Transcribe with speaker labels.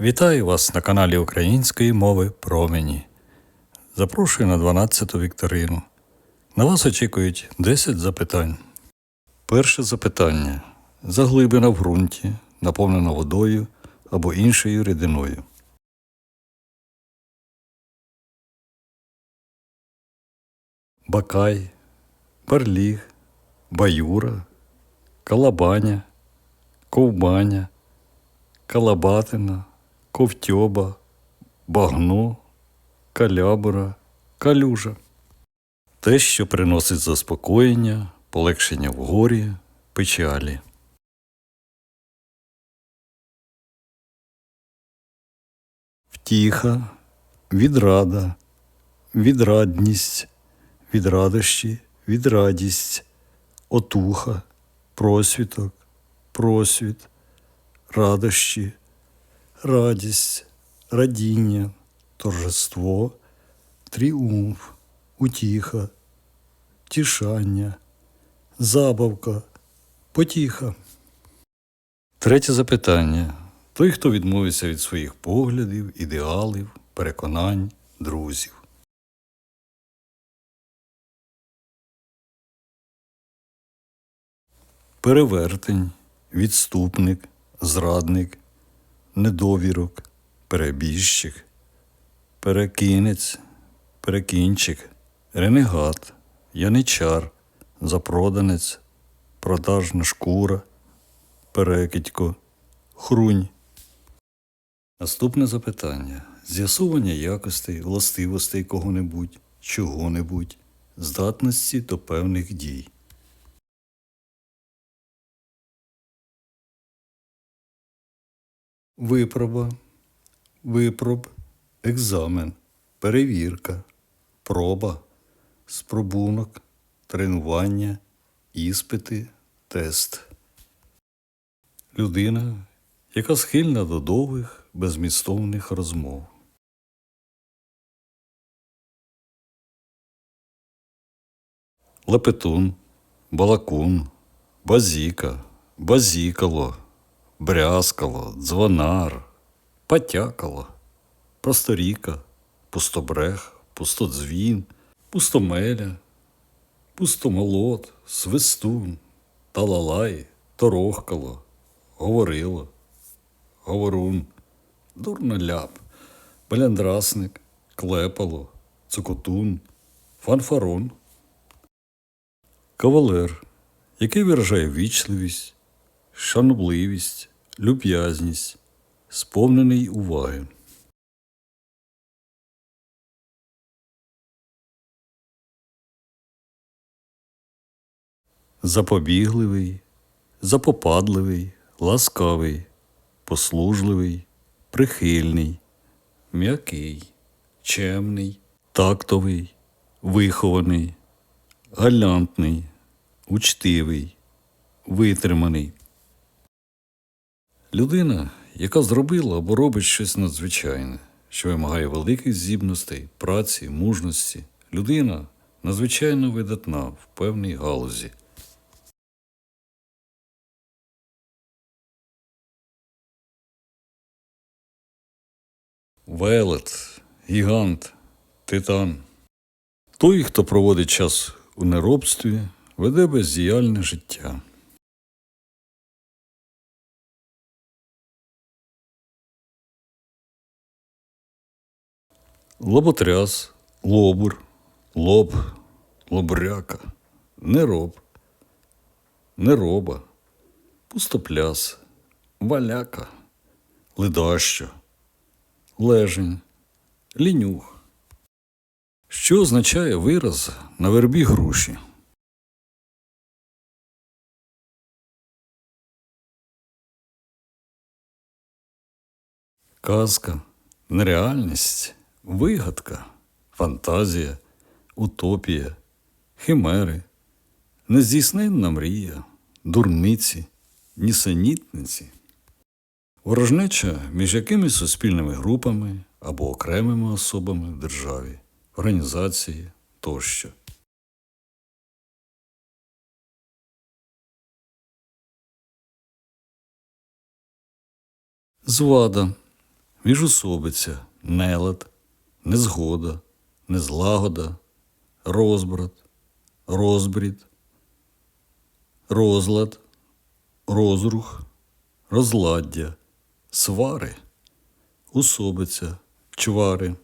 Speaker 1: Вітаю вас на каналі Української мови Промені. Запрошую на 12-ту вікторину. На вас очікують 10 запитань. Перше запитання. Заглибина в ґрунті, наповнена водою або іншою рідиною. Бакай, барліг, баюра, калабаня, ковбаня, калабатина, ковтьоба, багно, калябура, калюжа. Те, що приносить заспокоєння, полегшення в горі, печалі. Втіха, відрада, відрадність, відрадощі, відрадість, отуха, просвіток, просвіт, радощі, радість, радіння, торжество, тріумф, утіха, тішання, забавка, потіха. Третє запитання. Той, хто відмовиться від своїх поглядів, ідеалів, переконань, друзів. Перевертень, відступник, зрадник, недовірок, перебіжчик, перекинець, перекінчик, ренегат, яничар, запроданець, продажна шкура, перекидько, хрунь. Наступне запитання. З'ясування якостей, властивостей кого-небудь, чого-небудь, здатності до певних дій. Випроба, випроб, екзамен, перевірка, проба, спробунок, тренування, іспити, тест. Людина, яка схильна до довгих, безмістовних розмов. Лепетун, балакун, базіка, базікало, брязкало, дзвонар, потякало, просторіка, пустобрех, пустодзвін, пустомеля, пустомолот, свистун, талалай, торохкало, говорило, говорун, дурноляп, беляндрасник, клепало, цукотун, фанфарон. Кавалер, який виражає вічливість, шанобливість, люб'язність, сповнений уваги. Запобігливий, запопадливий, ласкавий, послужливий, прихильний, м'який, чемний, тактовий, вихований, галантний, учтивий, витриманий. Людина, яка зробила або робить щось надзвичайне, що вимагає великих здібностей, праці, мужності. Людина надзвичайно видатна в певній галузі. Велет, гігант, титан. Той, хто проводить час у неробстві, веде бездіяльне життя. Лоботряс, лобур, лоб, лобряка, нероб, нероба, пустопляс, валяка, ледащо, лежень, лінюх. Що означає вираз на вербі груші? Казка, нереальність, вигадка, фантазія, утопія, химери, нездійсненна мрія, дурниці, нісенітниці. Ворожнеча між якимись суспільними групами або окремими особами в державі, організації тощо. Звада міжусобиця, нелад, незгода, незлагода, розбрат, розбрід, розлад, розрух, розладдя, свари, усобиця, чвари,